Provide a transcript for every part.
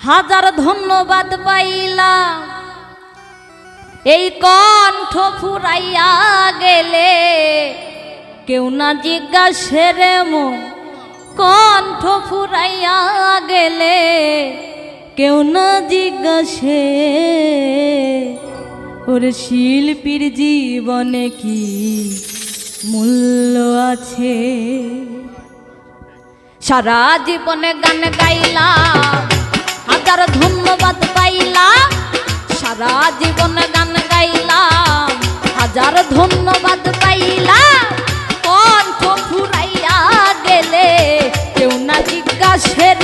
হাজার ধন্যবাদ পাইলা এই কণ্ঠ ফুরাইয়া গেলে কেউ না জিজ্ঞাসের রে কণ্ঠ ফুরাইয়া গেলে কেউ না জিজ্ঞাসে, ওর শিল্পীর জীবনে কি মূল্য আছে? সারা জীবনে গান গাইলা, হাজার ধন্যবাদ পাইলা। সারা জীবনে গান গাইলা, হাজার ধন্যবাদ পাইলা। কণ্ঠ ফুরাইয়া গেলে কেউ না জিজ্ঞাসের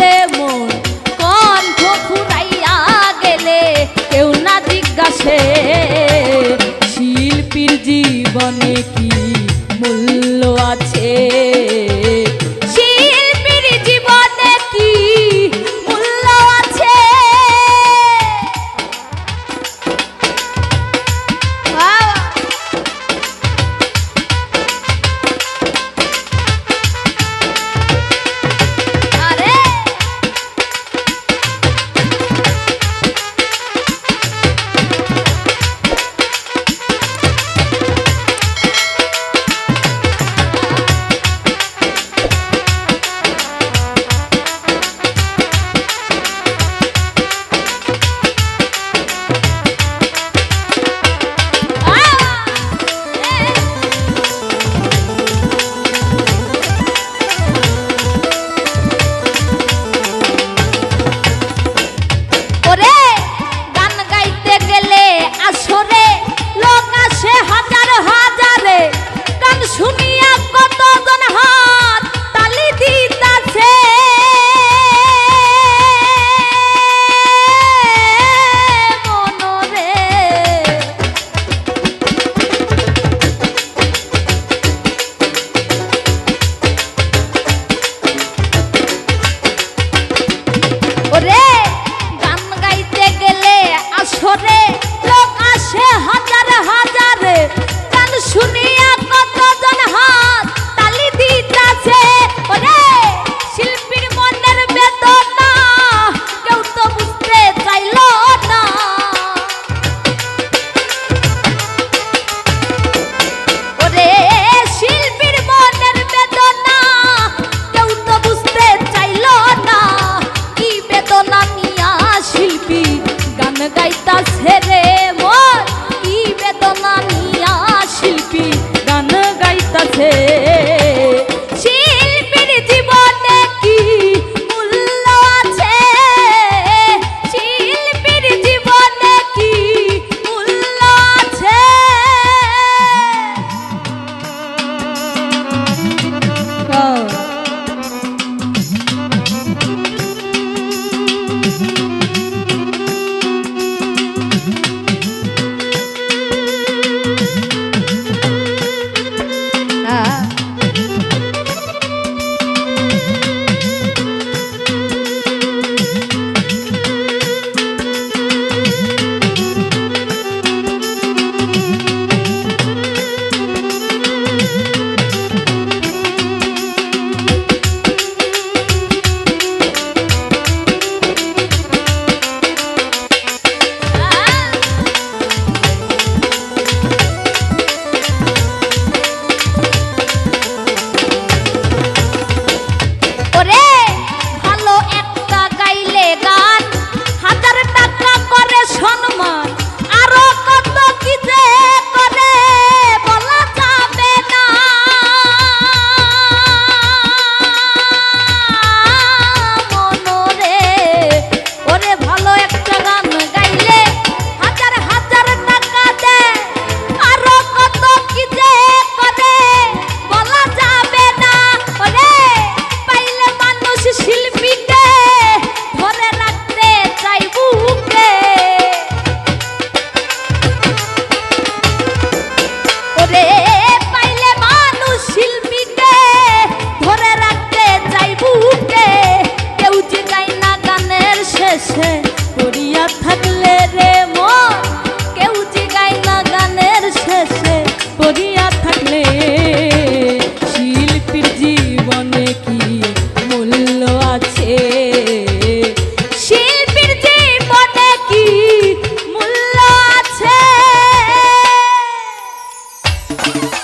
you.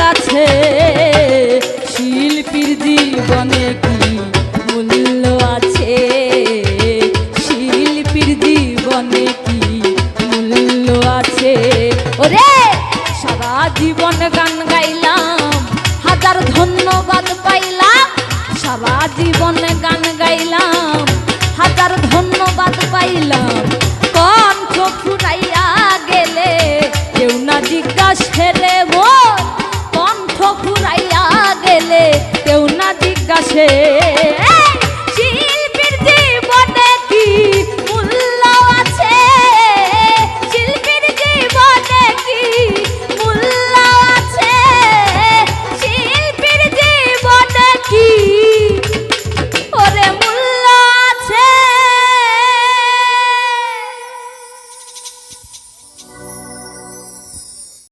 কাছে। শিল্পীর জীবনে কি মূল্য আছে? শিল্পীর জীবনে কি মূল্য আছে? ওরে, সারা জীবন গান গাইলাম, হাজার ধন্যবাদ পাইলাম। সারা জীবন গান গাইলাম você